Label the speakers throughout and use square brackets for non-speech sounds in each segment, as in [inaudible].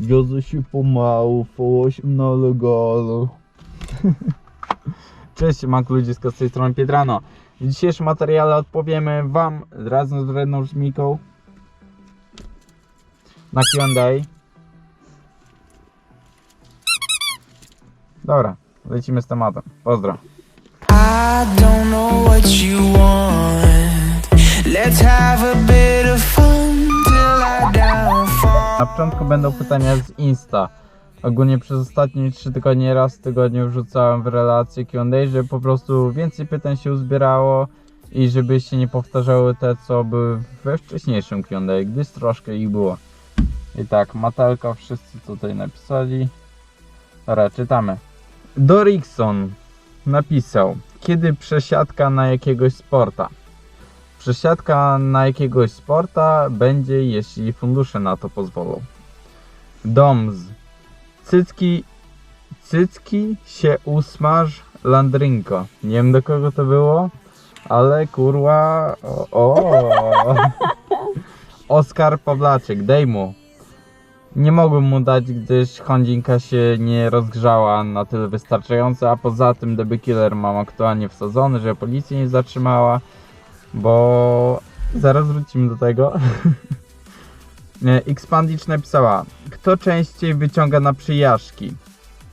Speaker 1: Wiozę się pomału, po 8 na legalu. [laughs] Cześć, mak ludziska z tej strony Pietrano. W dzisiejszym materiale odpowiemy Wam razem z Redną Żmiką na Q&A. Dobra, lecimy z tematem. Pozdro.
Speaker 2: I don't know what you want. Let's have a bit of
Speaker 1: Na początku będą pytania z Insta. Ogólnie przez ostatnie 3 tygodnie raz w tygodniu wrzucałem w relacje Q&A, żeby po prostu więcej pytań się uzbierało i żeby się nie powtarzały te, co były we wcześniejszym Q&A, gdyż troszkę ich było. I tak, Matelka wszyscy tutaj napisali. Dobra, czytamy. Dorikson napisał, kiedy przesiadka na jakiegoś sporta? Przesiadka na jakiegoś sporta będzie, jeśli fundusze na to pozwolą. Doms. Cycki, cycki się usmaż landrynko. Nie wiem do kogo to było, ale kurwa. O, o. [laughs] Oskar Pawlaczek, dej mu. Nie mogłem mu dać, gdyż Hondinka się nie rozgrzała na tyle wystarczająco, a poza tym DB Killer mam aktualnie wsadzony, że policja nie zatrzymała, bo zaraz wrócimy do tego. [laughs] Nie, Xpandicz napisała, kto częściej wyciąga na przyjażdżki?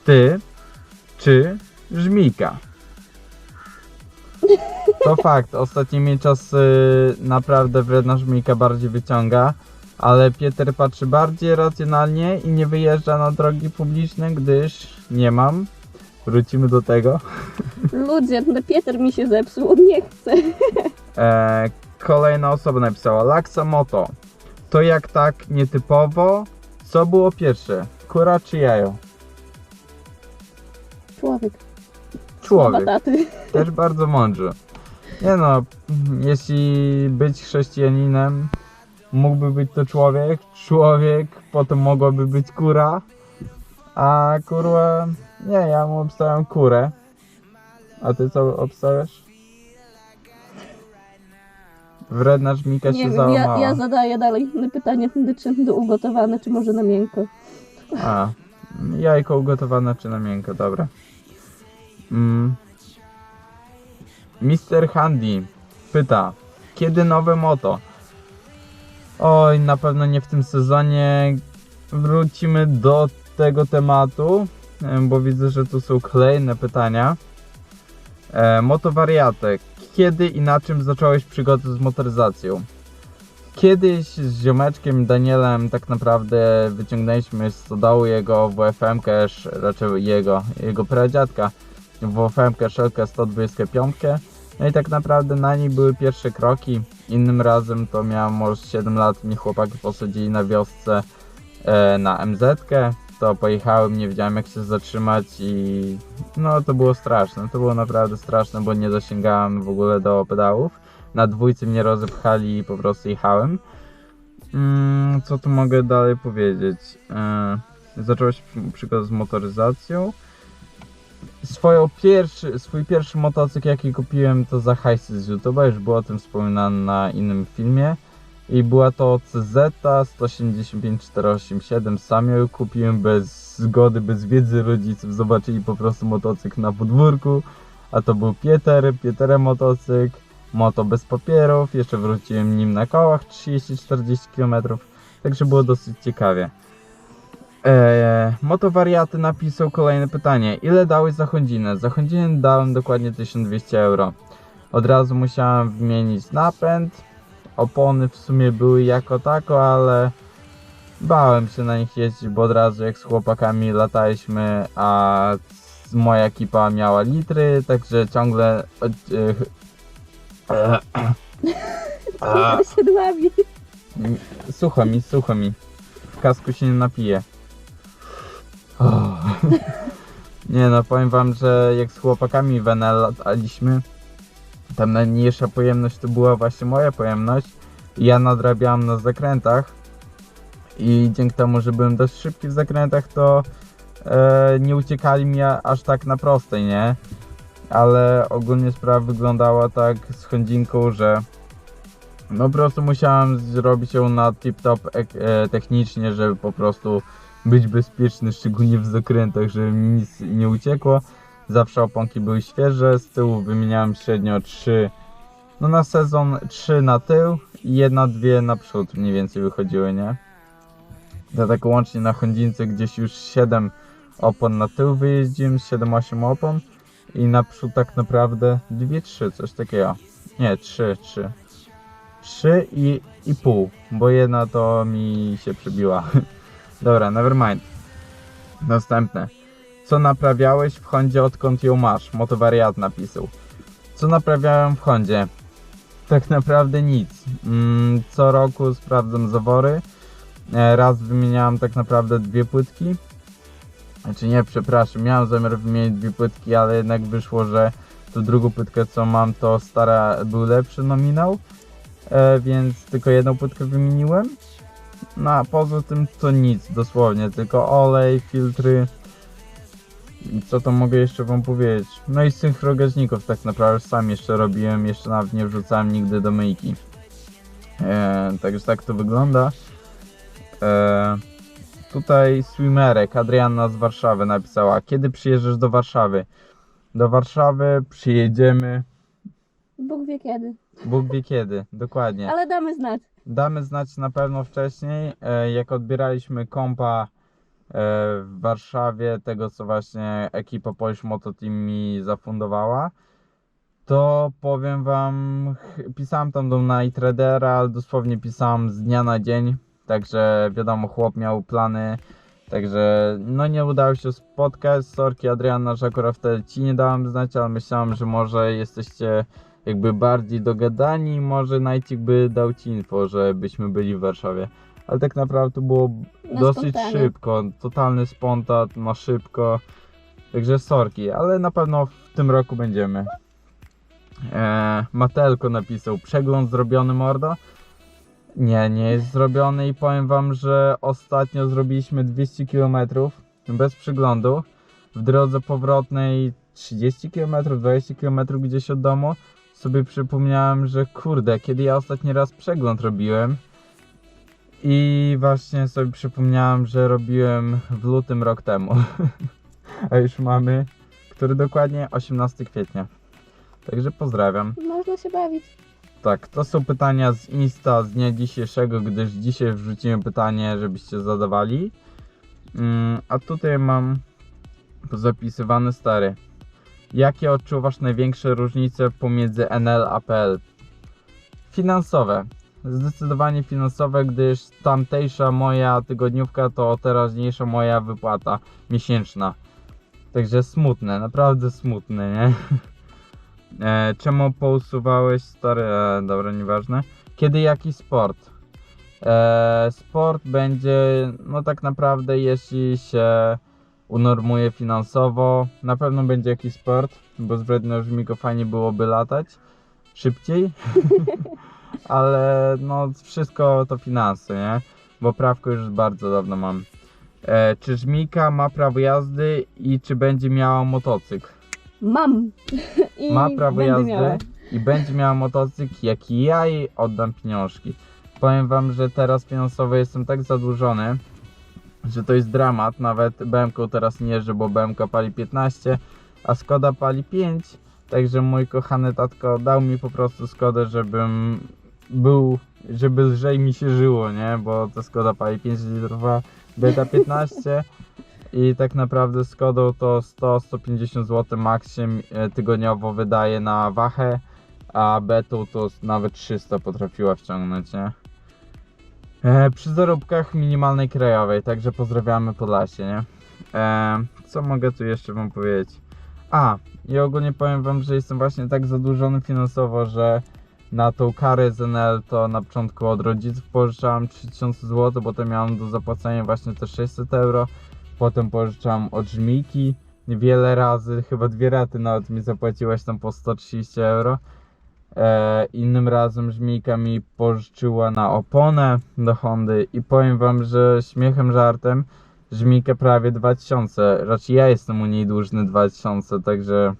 Speaker 1: Ty czy Żmika? To [laughs] fakt, ostatnimi czasy naprawdę wredna Żmika bardziej wyciąga, ale Pieter patrzy bardziej racjonalnie i nie wyjeżdża na drogi publiczne, gdyż nie mam. Wrócimy do tego. [laughs]
Speaker 3: Ludzie, no Pieter mi się zepsuł, on nie chce.
Speaker 1: E, kolejna osoba napisała Laksa Moto. To jak tak nietypowo? Co było pierwsze? Kura czy jajo?
Speaker 3: Człowiek.
Speaker 1: Człowiek. Też bardzo mądrze. Nie no, jeśli być chrześcijaninem, mógłby być to człowiek, człowiek, potem mogłaby być kura, a kurwa, nie, ja mu obstawiam kurę. A ty co obstawiasz? Wredna żmika się
Speaker 3: wiem,
Speaker 1: załamała.
Speaker 3: ja, ja zadaję dalej pytanie, czy do ugotowane, czy może na miękko.
Speaker 1: A, jajko ugotowane czy na miękko, dobra. Mm. Mr. Handy pyta, kiedy nowe moto? Oj, na pewno nie w tym sezonie. Wrócimy do tego tematu, em, bo widzę, że tu są kolejne pytania. E, motowariatek. Kiedy i na czym zacząłeś przygodę z motoryzacją? Kiedyś z ziomeczkiem Danielem tak naprawdę wyciągnęliśmy z stodołu jego WFM Cash, raczej jego, jego pradziadka WFM Shelkę 125. No i tak naprawdę na niej były pierwsze kroki. Innym razem to miałem może 7 lat, mnie chłopaki posadzili na wiosce e, na MZ. To pojechałem, nie wiedziałem jak się zatrzymać i no to było straszne. To było naprawdę straszne, bo nie dosięgałem w ogóle do pedałów. Na dwójce mnie rozepchali i po prostu jechałem. Mm, co tu mogę dalej powiedzieć? E, zacząłeś przygodę z motoryzacją. Swoją pierwszy, swój pierwszy motocykl jaki kupiłem to za hajsy z YouTube'a, już było o tym wspominane na innym filmie. I była to CZ 185-487. Sam ją kupiłem bez zgody, bez wiedzy rodziców. Zobaczyli po prostu motocykl na podwórku. A to był Pieter, Pieterem motocykl. Moto bez papierów. Jeszcze wróciłem nim na kołach 30-40 km. Także było dosyć ciekawie. Eee, motowariaty napisał kolejne pytanie. Ile dałeś za Hondzinę? Za Hondzinę dałem dokładnie 1200 euro. Od razu musiałem wymienić napęd. Opony w sumie były jako tako, ale bałem się na nich jeździć, bo od razu jak z chłopakami lataliśmy, a moja ekipa miała litry, także ciągle... e, e, [laughs]
Speaker 3: się dławi.
Speaker 1: Mi- Sucho mi, sucho mi. W kasku się nie napije. Oh. [laughs] Nie no, powiem wam, że jak z chłopakami w NL lataliśmy, tam najmniejsza pojemność to była właśnie moja pojemność. Ja nadrabiałem na zakrętach. I dzięki temu, że byłem dość szybki w zakrętach, to e, nie uciekali mi aż tak na prostej, nie? Ale ogólnie sprawa wyglądała tak z Hondzinką, że no po prostu musiałem zrobić ją na tip-top e, technicznie, żeby po prostu być bezpieczny, szczególnie w zakrętach, żeby mi nic nie uciekło. Zawsze oponki były świeże, z tyłu wymieniałem średnio 3, no na sezon 3 na tył i jedna, dwie na przód mniej więcej wychodziły, nie? Ja tak łącznie na Hondzинce gdzieś już 7 opon na tył wyjeździłem, 7-8 opon i naprzód tak naprawdę 2-3, coś takiego. Nie, 3, 3. 3 i, i pół, bo jedna to mi się przybiła. [laughs] Dobra, nevermind. Następne. Co naprawiałeś w Hondzie odkąd ją masz? Motowariat napisał. Co naprawiałem w Hondzie? Tak naprawdę nic. Mm, co roku sprawdzam zawory. E, Raz wymieniałem tak naprawdę dwie płytki. Znaczy nie, przepraszam, miałem zamiar wymienić dwie płytki, ale jednak wyszło, że tu drugą płytkę co mam to stara był lepszy nominał. E, więc tylko jedną płytkę wymieniłem. No a poza tym to nic, dosłownie, tylko olej, filtry. I co to mogę jeszcze wam powiedzieć? No i synchrogaźników tak naprawdę sam jeszcze robiłem, jeszcze nawet nie wrzucałem nigdy do myjki. E, także tak to wygląda. E, tutaj swimmerek, Adrianna z Warszawy napisała, kiedy przyjeżdżasz do Warszawy? Do Warszawy przyjedziemy,
Speaker 3: Bóg wie kiedy.
Speaker 1: Bóg wie kiedy, dokładnie.
Speaker 3: Ale damy znać.
Speaker 1: Damy znać na pewno wcześniej, e, jak odbieraliśmy kompa w Warszawie, tego co właśnie ekipa Polish Moto Team mi zafundowała, to powiem wam, pisałem tam do Nightradera, ale dosłownie pisałem z dnia na dzień, także wiadomo, chłop miał plany, także no nie udało się spotkać, sorki Adriana, że akurat wtedy ci nie dałem znać, ale myślałem, że może jesteście jakby bardziej dogadani, może Najcik by dał ci info, że byśmy byli w Warszawie. Ale tak naprawdę to było
Speaker 3: Na
Speaker 1: dosyć
Speaker 3: spontanie.
Speaker 1: szybko, totalny spontan, na szybko. Także sorki, ale na pewno w tym roku będziemy. Eee, Matelko napisał, przegląd zrobiony mordo? Nie, nie jest zrobiony i powiem wam, że ostatnio zrobiliśmy 200 km bez przeglądu. W drodze powrotnej 30 km, 20 km gdzieś od domu sobie przypomniałem, że kurde, kiedy ja ostatni raz przegląd robiłem i właśnie sobie przypomniałem, że robiłem w lutym rok temu. [laughs] A już mamy, który dokładnie 18 kwietnia. Także pozdrawiam.
Speaker 3: Można się bawić.
Speaker 1: Tak, to są pytania z Insta z dnia dzisiejszego, gdyż dzisiaj wrzuciłem pytanie, żebyście zadawali. Mm, a tutaj mam zapisywany stary. Jakie odczuwasz największe różnice pomiędzy NL a PL? Finansowe. Zdecydowanie finansowe, gdyż tamtejsza moja tygodniówka to teraźniejsza moja wypłata miesięczna. Także smutne, naprawdę smutne, nie? [laughs] E, czemu pousuwałeś stary? E, dobra, nieważne. Kiedy jaki sport? E, sport będzie, no tak naprawdę, jeśli się unormuje finansowo, na pewno będzie jakiś sport, bo z wrednożmiko fajnie byłoby latać szybciej. [laughs] Ale no wszystko to finanse, nie? Bo prawko już bardzo dawno mam. E, czy Żmika ma prawo jazdy i czy będzie miała motocykl?
Speaker 3: Mam. [laughs] I
Speaker 1: ma prawo
Speaker 3: będę
Speaker 1: jazdy
Speaker 3: miała.
Speaker 1: i będzie miała motocykl, jak i ja jej oddam pieniążki. Powiem wam, że teraz finansowo jestem tak zadłużony, że to jest dramat. Nawet BMK teraz nie jeżdżę, bo BMK pali 15, a Skoda pali 5. Także mój kochany tatko dał mi po prostu Skodę, żebym był, żeby lżej mi się żyło, nie? Bo to Skoda pali 5 litrów, a Beta 15. I tak naprawdę Skodą to 100-150 zł e, tygodniowo wydaje na wachę, a Betą to nawet 300 potrafiła wciągnąć, nie? E, przy zarobkach minimalnej krajowej, także pozdrawiamy Podlasie, nie? E, co mogę tu jeszcze wam powiedzieć? A, i ogólnie powiem wam, że jestem właśnie tak zadłużony finansowo, że na tą karę z NL to na początku od rodziców pożyczałem 3000 zł, potem miałem do zapłacenia właśnie te 600 euro. Potem pożyczam od Żmiki wiele razy, chyba dwie raty nawet mi zapłaciłaś tam po 130 euro. E, innym razem Żmika mi pożyczyła na oponę do Hondy i powiem wam, że śmiechem, żartem Żmika prawie 2000, raczej ja jestem u niej dłużny 2000, także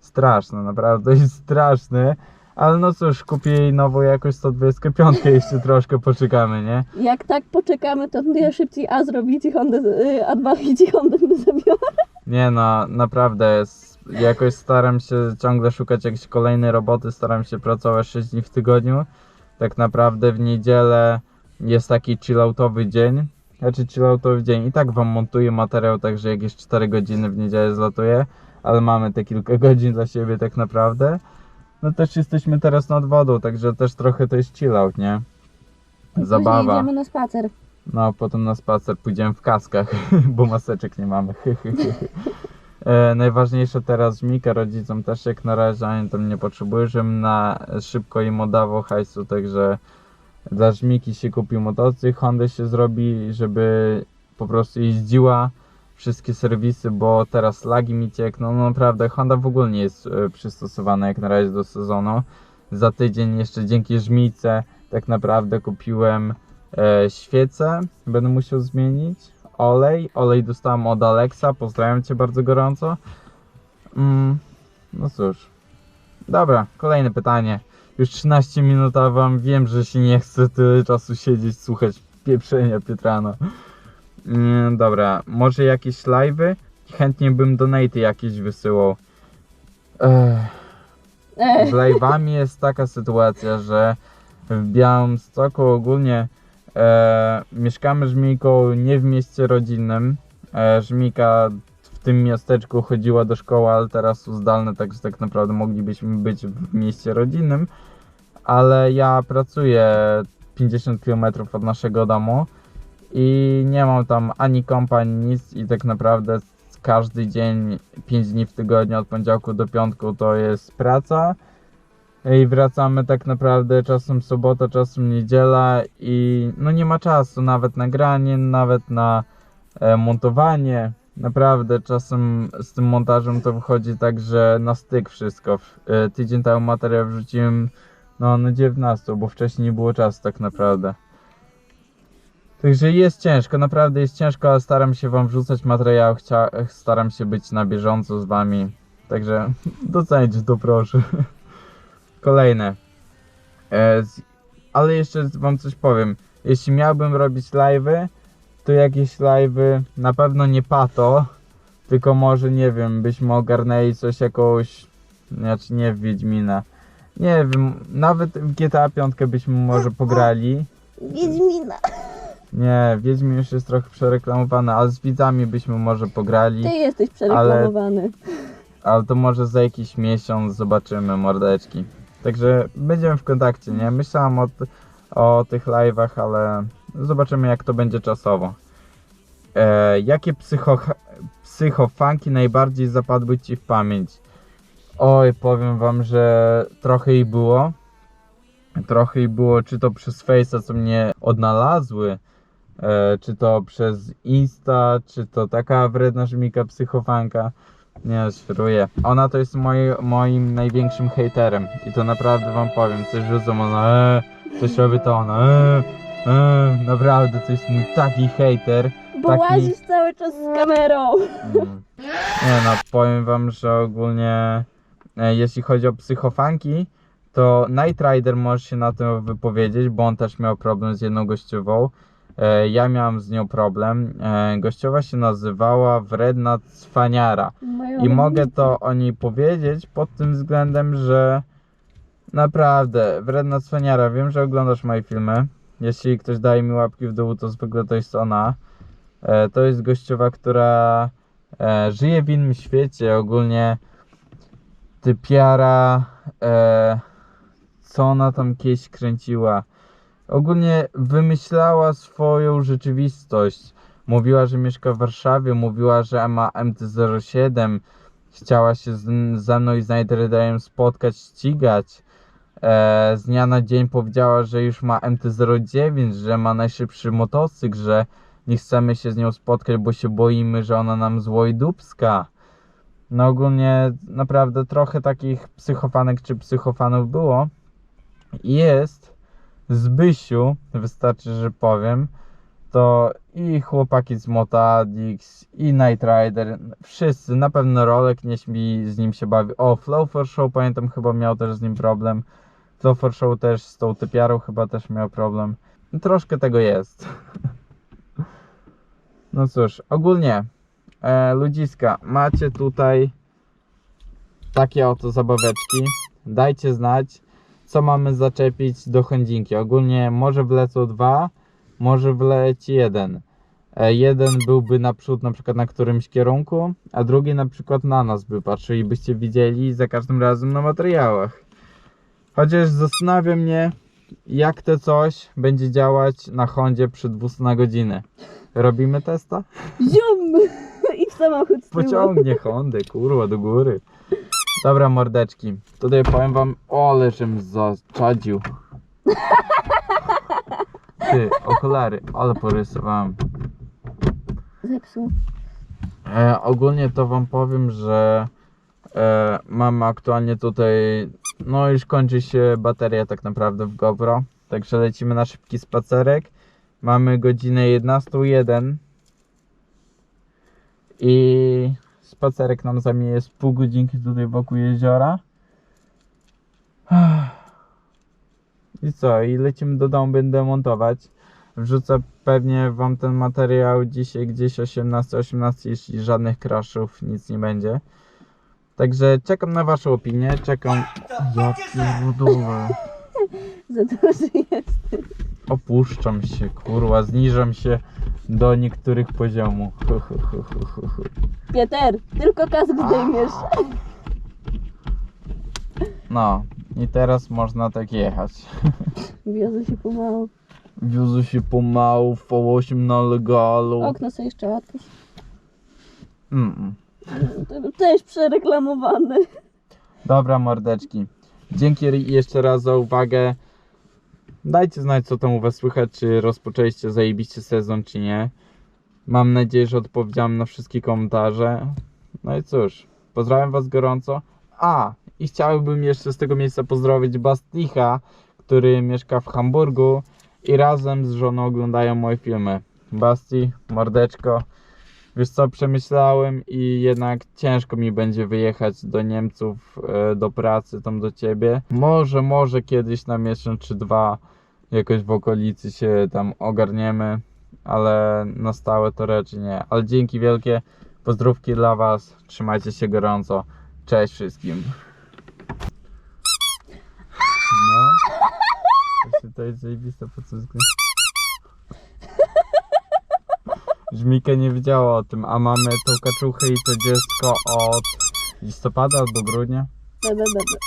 Speaker 1: straszne, naprawdę jest [laughs] straszne, Ale no cóż, kupię jej nową jakoś 125, jeszcze troszkę poczekamy, nie?
Speaker 3: Jak tak poczekamy, to ja szybciej A zrobić i Hondę, y, A2 i Hondę zabiorę.
Speaker 1: Nie no, naprawdę, jakoś staram się ciągle szukać jakiejś kolejnej roboty, staram się pracować 6 dni w tygodniu. Tak naprawdę w niedzielę jest taki chilloutowy dzień, znaczy chilloutowy dzień i tak wam montuję materiał, także jakieś 4 godziny w niedzielę zlatuję, ale mamy te kilka [laughs] godzin dla siebie tak naprawdę. No też jesteśmy teraz nad wodą, także też trochę to jest chillout, nie?
Speaker 3: Później
Speaker 1: Zabawa.
Speaker 3: idziemy na spacer.
Speaker 1: No, potem na spacer pójdziemy w kaskach, [laughs] bo maseczek nie mamy. [laughs] e, najważniejsze teraz Mika rodzicom też jak na razie, ani tam nie potrzebuję, żebym na szybko im oddawał hajsu, także dla Żmiki się kupił motocykl, Honda się zrobi, żeby po prostu jeździła wszystkie serwisy, bo teraz lagi mi ciekną, no naprawdę Honda w ogóle nie jest e, przystosowana jak na razie do sezonu. Za tydzień jeszcze dzięki Żmice tak naprawdę kupiłem e, świece, będę musiał zmienić. Olej, olej dostałem od Alexa, pozdrawiam Cię bardzo gorąco. Mm, no cóż, dobra, kolejne pytanie. Już 13 minut, a Wam wiem, że się nie chce tyle czasu siedzieć, słuchać pieprzenia Pietrana. Mm, dobra, może jakieś live'y? Chętnie bym donaty jakieś wysyłał. Ech. Z live'ami jest taka sytuacja, że w Białymstoku ogólnie e, mieszkamy Żmiką nie w mieście rodzinnym. E, Żmika w tym miasteczku chodziła do szkoły, ale teraz są zdalne, także tak naprawdę moglibyśmy być w mieście rodzinnym. Ale ja pracuję 50 km od naszego domu i nie mam tam ani kompa, nic i tak naprawdę każdy dzień, 5 dni w tygodniu od poniedziałku do piątku to jest praca. I wracamy tak naprawdę czasem sobota, czasem niedziela i no nie ma czasu nawet na granie, nawet na e, montowanie. Naprawdę czasem z tym montażem to wychodzi tak, że na styk wszystko. E, tydzień temu materiał wrzuciłem no na 19, bo wcześniej nie było czasu tak naprawdę. Także jest ciężko, naprawdę jest ciężko, ale staram się wam wrzucać materiał, chcia, staram się być na bieżąco z wami. Także [laughs] docencie to proszę. [laughs] Kolejne. E, z, ale jeszcze wam coś powiem. Jeśli miałbym robić live'y, to jakieś live'y na pewno nie pato, tylko może nie wiem, byśmy ogarnęli coś jakąś, znaczy nie w Wiedźmina. Nie wiem, nawet w GTA 5 byśmy może pograli.
Speaker 3: Wiedźmina.
Speaker 1: Nie, Wiedźmin już jest trochę przereklamowany, ale z widzami byśmy może pograli.
Speaker 3: Ty jesteś przereklamowany.
Speaker 1: Ale to może za jakiś miesiąc zobaczymy mordeczki. Także będziemy w kontakcie, nie? Myślałam o, o tych live'ach, ale zobaczymy jak to będzie czasowo. E, jakie psycho, psychofanki najbardziej zapadły Ci w pamięć? Oj, powiem Wam, że trochę ich było. Trochę ich było, czy to przez Face'a, co mnie odnalazły, czy to przez Insta, czy to taka wredna żmika psychofanka. Nie, świruję. Ona to jest moi, moim największym hejterem. I to naprawdę wam powiem, coś rzucą ona, e, coś robi to ona, e, e, naprawdę to jest mój taki hejter.
Speaker 3: Bo
Speaker 1: taki-
Speaker 3: łazisz cały czas z kamerą.
Speaker 1: Mm. Nie no, powiem wam, że ogólnie e, jeśli chodzi o psychofanki, to Night Rider może się na tym wypowiedzieć, bo on też miał problem z jedną gościową. E, ja miałem z nią problem. E, gościowa się nazywała Wredna Cwaniara. I mogę to o niej powiedzieć pod tym względem, że naprawdę, wredna cwaniara, wiem, że oglądasz moje filmy. Jeśli ktoś daje mi łapki w dół, to zwykle to jest ona. E, to jest gościowa, która żyje w innym świecie, ogólnie typiara, co ona tam kiedyś kręciła. Ogólnie wymyślała swoją rzeczywistość. Mówiła, że mieszka w Warszawie, mówiła, że ma MT-07, chciała się z, ze mną i z Night Riderem spotkać, ścigać. E, z dnia na dzień powiedziała, że już ma MT-09, że ma najszybszy motocykl, że nie chcemy się z nią spotkać, bo się boimy, że ona nam złoi dupska. No ogólnie naprawdę trochę takich psychofanek czy psychofanów było. Jest Zbysiu, wystarczy, że powiem, to i chłopaki z Motadix, i Night Rider, wszyscy, na pewno Rolek nie śmi z nim się bawi. O, Flow for Show, pamiętam, chyba miał też z nim problem. Christopher Show też z tą typiarą chyba też miał problem. Troszkę tego jest. [laughs] No cóż, ogólnie e, ludziska, macie tutaj takie oto zabaweczki. Dajcie znać, co mamy zaczepić do chędzinki. Ogólnie może wlecą dwa, może wleci jeden. E, jeden byłby naprzód na przykład na którymś kierunku, a drugi na przykład na nas by patrzył i byście widzieli za każdym razem na materiałach. Chociaż zastanawia mnie, jak to coś będzie działać na Hondzie przy 200 na godzinę. Robimy testa?
Speaker 3: Zium! [laughs] I w samochód z tyłu.
Speaker 1: Pociągnie Hondę, kurwa, do góry. Dobra, mordeczki. Tutaj powiem wam, ole, żem zaczadził. Ty, okulary, ale porysowałem.
Speaker 3: Zepsuł.
Speaker 1: E, ogólnie to wam powiem, że e, mamy aktualnie tutaj, no już kończy się bateria tak naprawdę w GoPro, także lecimy na szybki spacerek. Mamy godzinę 11.01 i spacerek nam zajmie z pół godzinki tutaj wokół jeziora. [sighs] I co? I lecimy do domu, będę montować. Wrzucę pewnie wam ten materiał dzisiaj gdzieś 18, 18, jeśli żadnych crashów, nic nie będzie. Także czekam na waszą opinię, czekam... Ja pierdolę. [laughs]
Speaker 3: Za duży jest.
Speaker 1: Opuszczam się, kurwa, zniżam się do niektórych poziomów.
Speaker 3: Pieter, tylko kask zdejmiesz.
Speaker 1: No, i teraz można tak jechać. [laughs]
Speaker 3: Wiozę się pomału.
Speaker 1: Wiozę się pomału, V8 na legalu.
Speaker 3: Okno sobie jeszcze otwórz.
Speaker 1: Mm.
Speaker 3: Też przereklamowane.
Speaker 1: Dobra, mordeczki. Dzięki jeszcze raz za uwagę. Dajcie znać, co tam u Was słychać, czy rozpoczęliście zajebiście sezon, czy nie. Mam nadzieję, że odpowiedziałem na wszystkie komentarze. No i cóż, pozdrawiam Was gorąco. A, i chciałbym jeszcze z tego miejsca pozdrowić Basticha, który mieszka w Hamburgu i razem z żoną oglądają moje filmy. Basti, mordeczko, Wiesz co, przemyślałem i jednak ciężko mi będzie wyjechać do Niemców, e, do pracy, tam do ciebie. Może, może kiedyś na miesiąc czy dwa jakoś w okolicy się tam ogarniemy, ale na stałe to raczej nie. Ale dzięki wielkie, pozdrówki dla was, trzymajcie się gorąco, cześć wszystkim. No, właśnie to jest zajebiste po co względu. Żmika nie wiedziała o tym, a mamy tą kaczuchę i to dziecko od listopada albo grudnia.
Speaker 3: Dobra, dobra.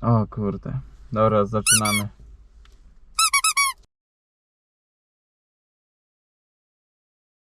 Speaker 1: O kurde. Dobra, zaczynamy.